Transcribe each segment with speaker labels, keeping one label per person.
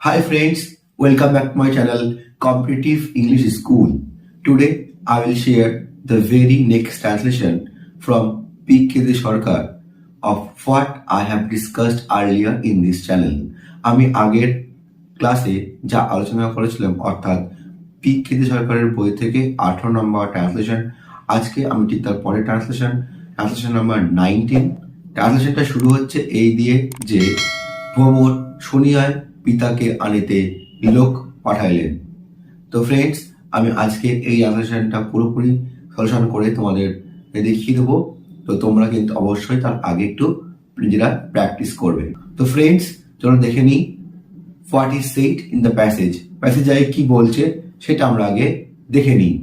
Speaker 1: Hi friends, welcome back to my channel Competitive English School. Today I will share the very next translation from P. K. Sarkar of what I have discussed earlier in this channel. আমি আগের ক্লাসে যা আলোচনা করেছিলাম অর্থাৎ P কেদি সরকারের বই থেকে আঠারো নম্বর ট্রান্সলেশন আজকে আমি ঠিক তার পরের ট্রান্সলেশন ট্রান্সলেশন নাম্বার নাইনটিন ট্রান্সলেশনটা শুরু হচ্ছে এই দিয়ে যে ভ্রমর শুনিয়ায় পিতাকে আনিতে লোক পাঠাইলেন। তো ফ্রেন্ডস আমি আজকে এই ট্রান্সলেশনটা পুরোপুরি সলিউশন করে তোমাদের দেখিয়ে দেবো। তো তোমরা কিন্তু অবশ্যই তার আগে একটু নিজেরা প্র্যাকটিস করবে। তো ফ্রেন্ডস চলো দেখে নিই what is said in the passage passage আগে কি বলছে সেটা আমরা আগে দেখে নিই।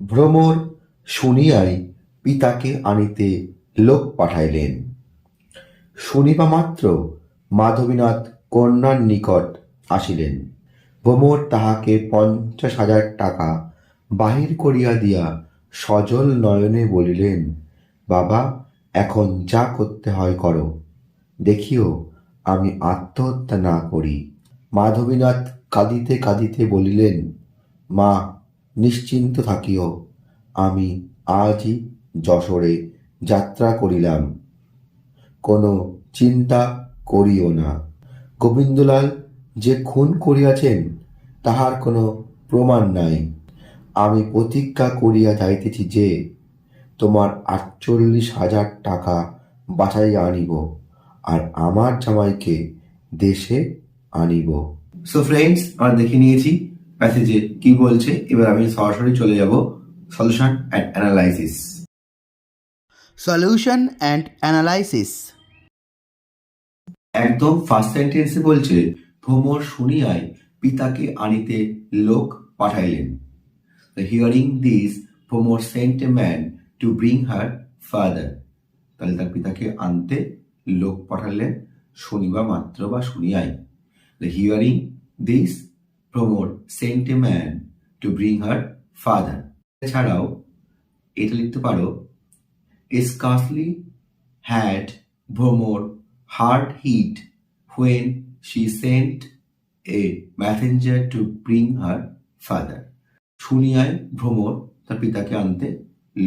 Speaker 1: ভ্রমর শুনিয়াই পিতাকে আনিতে লোক পাঠাইলেন। শুনিবা মাত্র মাধবীনাথ কন্যার নিকট আসিলেন। ভ্রমর তাহাকে পঞ্চাশ হাজার টাকা বাহির করিয়া দিয়া সজল নয়নে বলিলেন, বাবা, এখন যা করতে হয় করো। দেখিও, আমি আত্মহত্যা না করি। মাধবীনাথ কাঁদিতে কাঁদিতে বলিলেন, মা, নিশ্চিন্ত থাকিও। আমি আজই যশোরে যাত্রা করিলাম। কোনো চিন্তা করিও না। গোবিন্দলাল যে খুন করিয়াছেন, তাহার কোনো প্রমাণ নাই। আমি প্রতিজ্ঞা করিয়া যাইতেছি যে, তোমার আটচল্লিশ হাজার টাকা বাঁচাইয়া আনিব আর আমার জামাইকে দেশে আনিব। সো ফ্রেন্ডস আমরা দেখে নিয়েছি প্যাসেজে কি বলছে। এবার আমি সরাসরি চলে যাব solution and analysis
Speaker 2: Solution and analysis.
Speaker 1: একদম ফার্স্ট সেন্টেন্সে বলছে, ভ্রমর শুনিয়ায় পিতাকে আনিতে লোক পাঠাইলেন। Hearing this Bhramar sent a man to bring her father তাহলে তার পিতাকে আনতে লোক পাঠালেন, শনিবা মাত্র বা শুনিয়াই। Hearing this Bhramar sent a man to bring her father এছাড়াও এটা লিখতে পারো scarcely had Bromor heart heat when she sent a messenger to bring her father. শুনিয়ায় ভ্রমর তার পিতাকে আনতে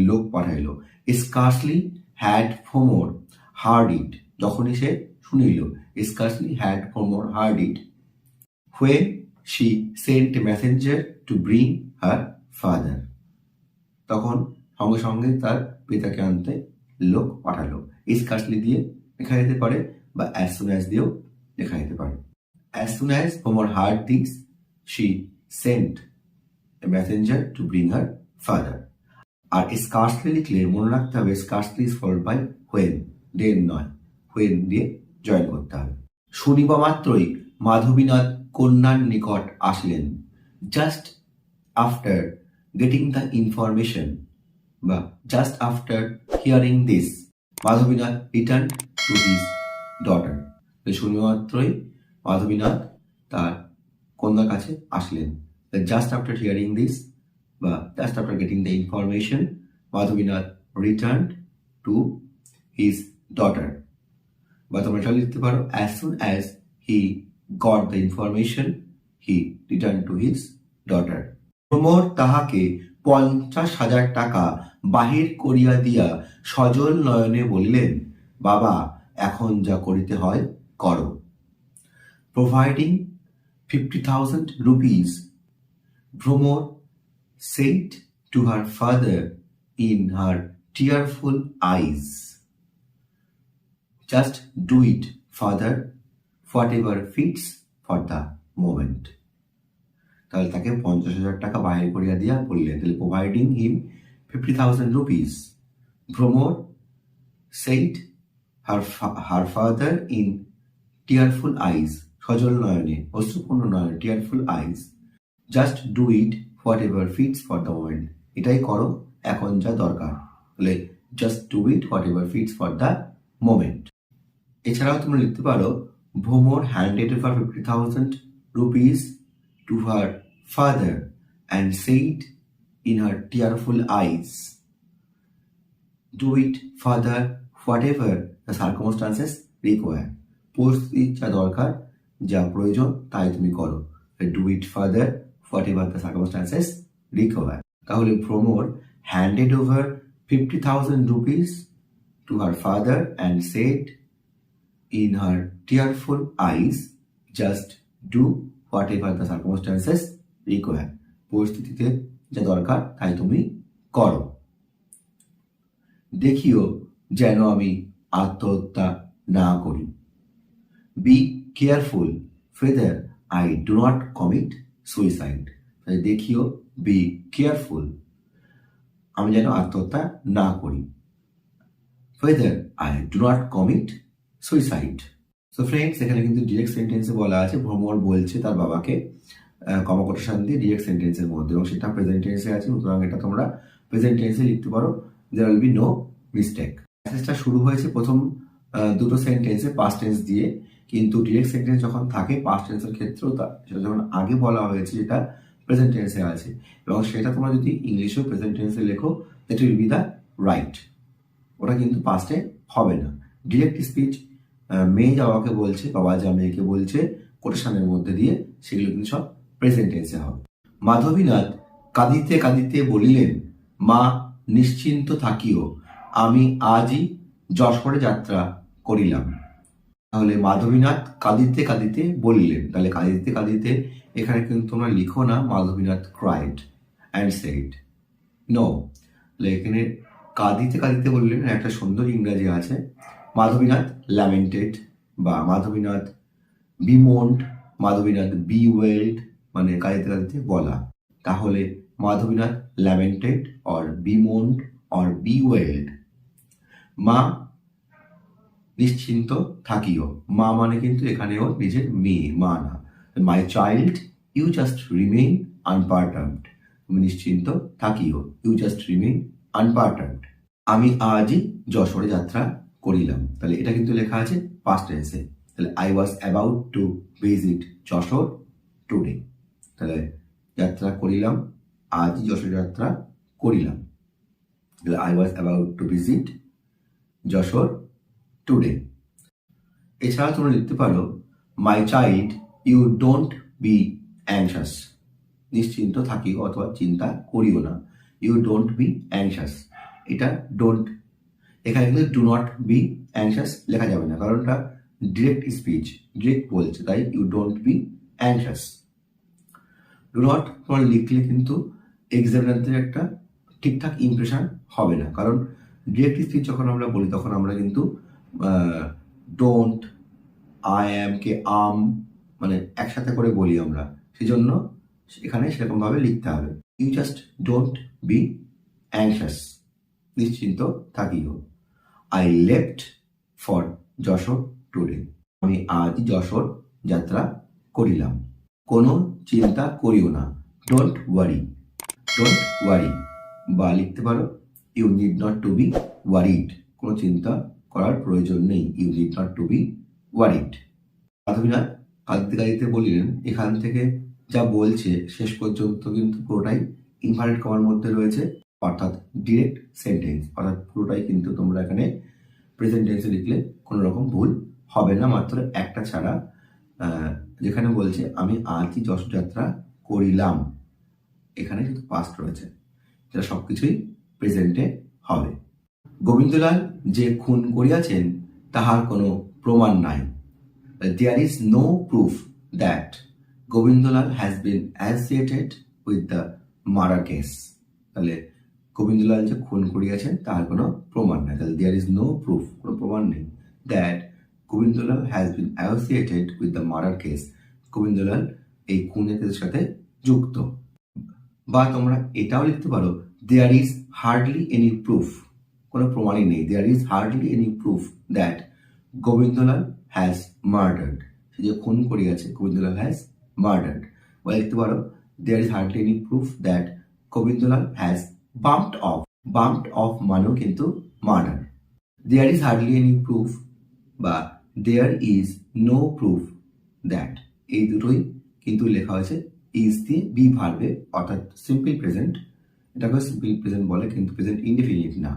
Speaker 1: লোক পাঠাইল scarcely had Bhramar heard it যখনই সে শুনিল scarcely had Bhramar heard it she sent a messenger to bring her father. তখন সঙ্গে সঙ্গে তার পিতাকে আনতে লোক পাঠালো। স্কার্সলি দিয়ে লেখা যেতে পারে বা অ্যাজ সুন অ্যাজ দিয়েও লেখা যেতে পারে। As soon as Bhramar heard this she sent a messenger to bring her father R scarcely লিখলে মনে রাখতে হবে scarcely is followed by when then নয়। হোয়েন দিয়ে জয়েন করতে হবে। শুনিবা মাত্রই মাধবীনাথ কন্যার নিকট আসলেন। Just after getting the information বা just after hearing this Madhabinath return to his daughter শুনিমাত্রই Madhabinath তার কন্যার কাছে আসলেন। জাস্ট আফটার হিয়ারিং দিস বা just after getting the information Madhabinath return to his daughter বা তোমরা এটা লিখতে পারো as soon as he got the information he return to his daughter Bhramar তাহাকে পঞ্চাশ হাজার টাকা বাহির করিয়া দিয়া সজল নয়নে বলিলেন, বাবা, এখন যা করিতে হয়, করো। Providing fifty thousand rupees Bhramar said to her father in her tearful eyes just do it father whatever fits for the moment তাহলে তাকে পঞ্চাশ হাজার টাকা বাহির করিয়া দিয়া বললেন, তাহলে providing him fifty thousand rupees Bhramar said her her father in tearful eyes সজল নয়নে, অশ্রুপূর্ণ নয়নে tearful eyes just do it whatever fits for the moment এটাই করো, এখন যা দরকার। তাহলে just do it whatever fits for the moment এছাড়াও তোমরা লিখতে পারো Bhramar handed for fifty thousand rupees to her father and said in her tearful eyes, do it father what ever the circumstances require পরিস্থিতি যা দরকার যা প্রয়োজন তাই তুমি করো। Do it father whatever the circumstances require তাহলে Bhramar handed over fifty thousand rupees to her father and said in her tearful eyes, just do whatever the circumstances require. পরিস্থিতিতে যা দরকার, তাই তুমি করো দেখিও যেন আমি আত্মহত্যা না করি be careful father I do not commit suicide দেখিও বি কেয়ারফুল আমি যেন আত্মহত্যা না করি whether I do not commit suicide. So friends এখানে কিন্তু ডিরেক্ট সেন্টেন্সে বলা আছে ভ্রমর বলছে তার বাবাকে কমকোটেশন দিয়ে ডিরেক্ট সেন্টেন্সের মধ্যে, এবং সেটা প্রেজেন্ট টেন্সে আছে, সুতরাং এটা তোমরা প্রেজেন্ট টেন্সে লিখতে পারো there will be no mistake প্যাসেজটা শুরু হয়েছে প্রথম দুটো সেন্টেন্সে পাস্ট টেন্স দিয়ে, কিন্তু ডিরেক্ট সেন্টেন্স যখন থাকে পাস্ট টেন্সের ক্ষেত্রেও তা, সেটা যখন আগে বলা হয়েছে যেটা প্রেজেন্ট টেন্সে আছে, এবং সেটা তোমরা যদি ইংলিশেও প্রেজেন্ট টেন্সে লেখো that will be the right ওটা কিন্তু পাস্টে হবে না। ডিরেক্ট স্পিচ মেয়ে বাবাকে বলছে বাবা যা মেয়েকে বলছে, কোটেশনের মধ্যে দিয়ে সেগুলো কিন্তু সব প্রেজেন্ট টেন্সে হবে। মাধবীনাথ কাঁদিতে কাঁদিতে বলিলেন, মা, নিশ্চিন্ত থাকিও, আমি আজই যশোরে যাত্রা করিলাম। তাহলে মাধবীনাথ কাঁদিতে কাঁদিতে বলিলেন, তাহলে কাঁদিতে কাঁদিতে এখানে কিন্তু তোমরা লিখো না, Madhabinath cried and said no এখানে কাঁদিতে কাঁদিতে বললেন, একটা সুন্দর ইংরাজি আছে মাধবীনাথ ল্যামেন্টেড বা মাধবীনাথ বিমোন্ড মাধবীনাথ বি ওয়েল্ড মানে কাঁদিতে কাঁদিতে বলা। তাহলে Madhabinath lamented or bemoaned or bewailed মা নিশ্চিন্ত থাকিও। মা মানে কিন্তু এখানেও নিজের মেয়ে, মা না। My child you just remain unperturbed তুমি নিশ্চিন্ত থাকিও। ইউ জাস্ট রিমেইন আনপার্টার্বড আমি আজই যশোরে যাত্রা করিলাম। তাহলে এটা কিন্তু লেখা আছে পাস্ট টেন্সে তাহলে I was about to visit Jessore today তাহলে যাত্রা করিলাম, আজ যশোর যাত্রা করিলাম। তাহলে I was about to visit Jessore today এছাড়া তোমরা লিখতে পারো my child you don't be anxious নিশ্চিন্ত থাকিও অথবা চিন্তা করিও না। ইউ ডোন্ট বি অ্যাংশাস এটা ডোন্ট এখানে কিন্তু ডু নট বি অ্যাংশাস লেখা যাবে না কারণ এটা ডিরেক্ট স্পিচ ডিরেক্ট বলছে, তাই you don't be anxious do not তোমার লিখলে কিন্তু এক্সামিনারদের একটা ঠিকঠাক ইমপ্রেশন হবে না, কারণ ডিরেক্ট স্পিচ যখন আমরা বলি, তখন আমরা কিন্তু ডোন্ট আই অ্যাম কে আম মানে একসাথে করে বলি আমরা সেই জন্য এখানে সেরকমভাবে লিখতে হবে। You just don't be anxious নিশ্চিন্ত থাকিও। I left for Jessore today আমি আজ যশোর যাত্রা করিলাম। কোনো চিন্তা করিও না। ডোন্ট ওয়ারি ডোন্ট ওয়ারি বা লিখতে পারো you need not to be worried কোনো চিন্তা করার প্রয়োজন নেই। You need not to be worried Madhabinath কাঁদিতে কাঁদিতে বলিলেন, এখান থেকে যা বলছে, শেষ পর্যন্ত কিন্তু পুরোটাই ইনভার্টেড কমার মধ্যে রয়েছে। অর্থাৎ ডিরেক্ট সেন্টেন্স অর্থাৎ পুরোটাই কিন্তু তোমরা এখানে প্রেজেন্ট টেন্সে লিখলে কোনো রকম ভুল হবে না। মাত্র একটা ছাড়া যেখানে বলছে, আমি আজই যশোর যাত্রা করিলাম? এখানে শুধু পাস্ট রয়েছে যেটা সব কিছুই প্রেজেন্টে হবে। গোবিন্দলাল যে খুন করিয়াছেন, তাহার কোনো প্রমাণ নাই। There is no proof that Gobindalal has been associated with the murder case তাহলে গোবিন্দলাল যে খুন করিয়াছেন, তাহার কোনো প্রমাণ নাই। তাহলে দেয়ার ইজ নো প্রুফ কোনো প্রমাণ নেই that Gobindalal has been associated with the murder case Gobindalal এই খুনের কেসের সাথে যুক্ত। বা তোমরা এটাও লিখতে পারো there is hardly any proof কোনো প্রমাণই নেই। There is hardly any proof that Gobindalal has murdered সে যে খুন করিয়াছে, গোবিন্দলাল হ্যাজ মার্ডার্ড বা লিখতে পারো there is hardly any proof that Gobindalal has bumped off bumped off মানেও কিন্তু murder there is hardly any proof বা there is no proof that এই দুটোই কিন্তু লেখা হয়েছে ইজ দিয়ে বি ভার্বে অর্থাৎ সিম্পল প্রেজেন্ট এটাকে সিম্পল প্রেজেন্ট বলে, কিন্তু প্রেজেন্ট ইনডিফিনিট না।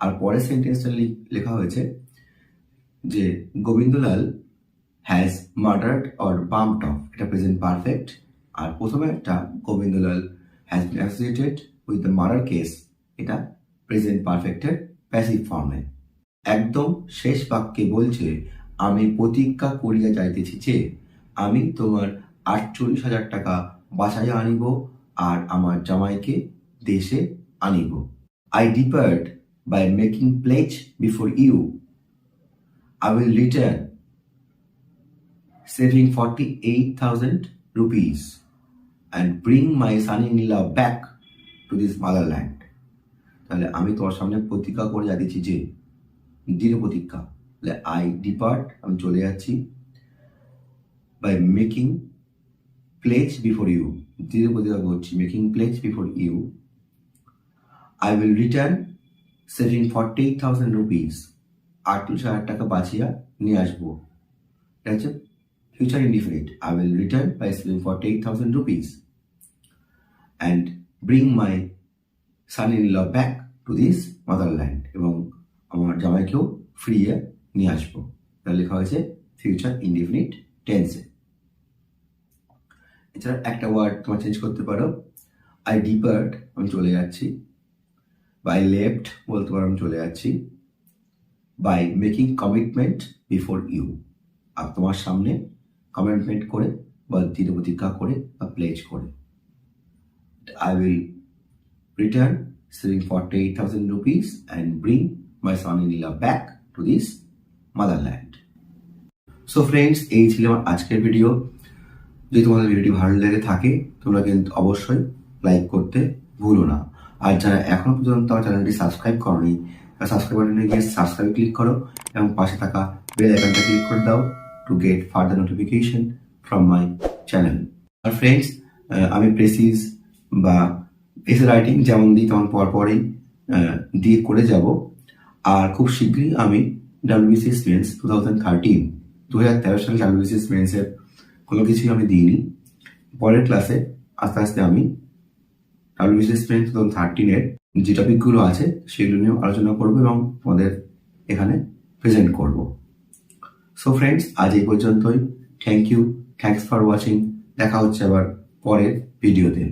Speaker 1: আর পরের সেন্টেন্সটা লেখা হয়েছে যে Gobindalal has murdered or bumped off এটা প্রেজেন্ট পারফেক্ট আর প্রথমে একটা Gobindalal has been associated with the murder case এটা প্রেজেন্ট পারফেক্টের প্যাসিভ ফর্মে একদম শেষ বাক্যে বলছে আমি প্রতিজ্ঞা করিয়া যাইতেছি যে আমি তোমার আটচল্লিশ হাজার টাকা বাসায় আনিব আর আমার জামাইকে দেশে আনিব। I depart by making pledge before you I will return saving 48,000 rupees and bring my son-in-law back to this motherland. তাহলে আমি তোমার সামনে প্রতিজ্ঞা করে যাচ্ছি যে দৃঢ় প্রতিজ্ঞা। তাহলে আই ডিপার্ট আমি চলে যাচ্ছি by making pledge before you দৃঢ় প্রতিজ্ঞা করছি making pledge before you I will return saving forty eight thousand rupees আটত্রিশ হাজার টাকা বাঁচিয়া নিয়ে আসব। ঠিক আছে future indefinite I will return by saving forty eight thousand rupees and bring my son in law back to this motherland এবং আমার জামাইকেও ফিরিয়ে নিয়ে আসব। এটা লেখা হয়েছে ফিউচার ইন্ডিফিনিট টেন্সে এছাড়া একটা ওয়ার্ড তোমার চেঞ্জ করতে পারো। আই ডিপার্ট আমি চলে যাচ্ছি। বাই লেফট বলতে পারো আমি চলে যাচ্ছি। By making commitment before you আর তোমার সামনে কমিটমেন্ট করে বা দৃঢ় প্রতিজ্ঞা করে বা প্লেজ করে। Saving forty eight thousand rupees and bring my son in law back to this motherland so friends এই ছিল আমার আজকের ভিডিও যদি তোমাদের ভিডিওটি ভালো লেগে থাকে, তোমরা কিন্তু অবশ্যই লাইক করতে ভুলো না। আর যারা এখনও পর্যন্ত চ্যানেলটি সাবস্ক্রাইব করনি সাবস্ক্রাইব বাটনে গিয়ে সাবস্ক্রাইব ক্লিক করো এবং পাশে থাকা বেল আইকনটা ক্লিক করে দাও to get further notification from my channel R friends আমি প্রেসিস বা এসে রাইটিং যেমন দিই তেমন পর পরই আহ, দিয়ে করে যাব। আর খুব শীঘ্রই আমি WBC experience two thousand thirteen দু হাজার তেরো সালে ডাব্লিউবিসি এক্সপিরিয়েন্সের কোনো কিছুই আমি দিইনি। পরের ক্লাসে আস্তে আস্তে আমি ডাব্লিউবিসি এক্সপিরিয়েন্স টু থাউজেন্ড থার্টিনের যে টপিকগুলো আছে সেগুলো নিয়েও আলোচনা করব এবং তোমাদের এখানে প্রেজেন্ট করব। সো ফ্রেন্ডস আজ এই পর্যন্তই। Thank you thanks for watching দেখা হচ্ছে আবার পরের ভিডিওতে